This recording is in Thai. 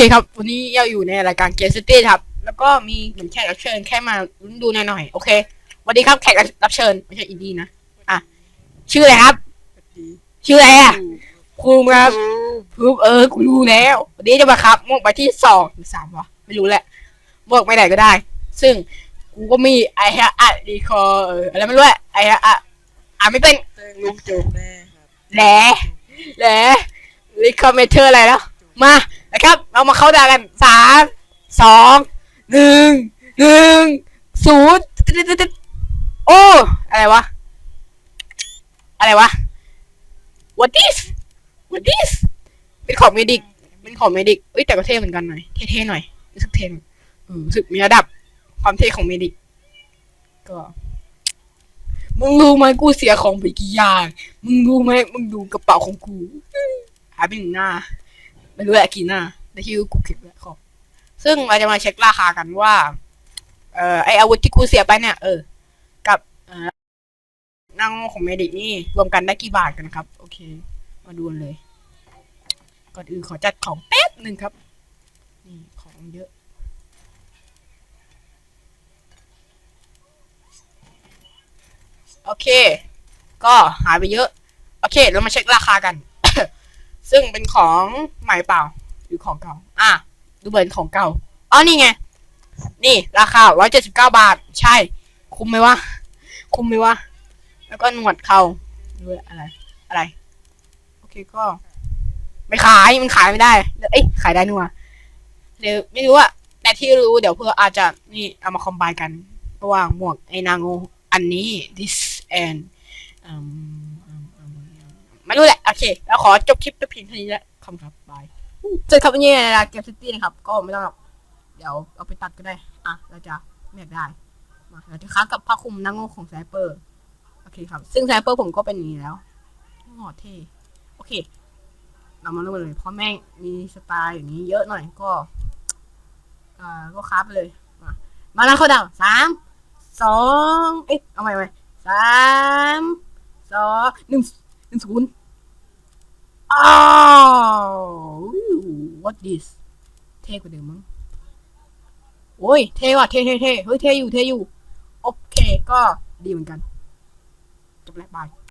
เคครับ วันนี้เราอยู่ในรายการเกมซิตี้ครับ แล้วก็มีเหมือนแขกรับเชิญแค่มาดูหน่อยๆโอเคสวัสดีครับแขกรับเชิญไม่ใช่อินดี้นะอะชื่ออะไรครับ ชื่ออะไรอะภูมิครับภูมิเออกูรู้แล้ววันนี้จะมาครับมกไปที่สองหรือสามวะไม่รู้แหละบอกไปไหนก็ได้ ซึ่งกูก็มีไอฮะอะดีคอเอออะไรไม่รู้แหละไอฮะอะอ่านไม่เป็นเติงลุงจุกแน่ครับแหละแหละรีคอมเมเทอร์อะไรแล้วมา นะครับ เรามาเข้าดากันสามสองหนึ่งหนึ่งศูนย์โอ้อะไรวะ อะไรวะ what is what is เป็นของเมดิกเป็นของเมดิกเอ้ยแต่ก็เท่เหมือนกันหน่อยเท่ๆหน่อยรู้สึกเท่อยเออรู้สึกมีระดับความเท่ของเมดิกก็มึงรู้ไหมกูเสียของไปกี่อย่าง มึงรู้ไหมมึงดูกระเป๋าของกู หายไปหนึ่งหน้า ไม่รู้แหละกี่หน้าแต่ที่กูเก็บไว้ของซึ่งเราจะมาเช็คราคากันว่า เอ่อไออาวุธที่กูเสียไปเนี่ย เออ กับเอ่อนางของเมดิกนี่รวมกันได้กี่บาทกันครับ โอเค มาดูเลย ก่อนอื่นขอจัดของแป๊บหนึ่งครับ นี่ของเยอะโอเค ก็หายไปเยอะ โอเค เรามาเช็คราคากัน ซึ่งเป็นของใหม่เปล่าหรือของเก่า อะ ดูเหมือนของเก่าอ๋อนี่ไง นี่ราคาร้อยเจ็ดสิบเก้าบาท ใช่ คุ้มไหมวะ คุ้มไหมวะ แล้วก็หนวดเขาด้วยอะไร อะไร โอเคก็ ไม่ขาย มันขายไม่ได้ เอ้ย ขายได้นี่วะเดี๋ยวไม่รู้อะแต่ที่รู้เดี๋ยวเพื่ออาจจะนี่เอามาคอมไบกันระหว่างหมวกไอ้นางโงอันนี้ this and อืมอืมอืมอืม ไม่รู้แหละ โอเค แล้วขอจบคลิปแต่เพียงเท่านี้แหละขอบคุณครับบายเจอครับวันนี้ในราเกมซิตี้นะครับ ก็ไม่ต้องหรอก เดี๋ยวเอาไปตัดก็ได้ อะ เราจะไม่อยากได้ มาเราจะค้ากับผ้าคลุมนางโงของไซเปอร์ โอเคครับ ซึ่งไซเปอร์ผมก็เป็นอย่างนี้แล้วหอเท่โอเค เรามาเริ่มเลย เพราะแม่งมีสไตล์อย่างนี้เยอะหน่อยก็ อ่า ก็ค้าไปเลย มา มาแล้วเขาดาวสามสองเอ๊ะเอาใหม่ใหม่สามสองหนึ่ง หนึ่งศูนย์อ้าว what this เท่กว่าเดิมมั้งโอ้ย เท่ว่ะ เท่เท่เท่เฮ้ย เท่อยู่ เท่อยู่ โอเค ก็ดีเหมือนกัน จบแล้วบาย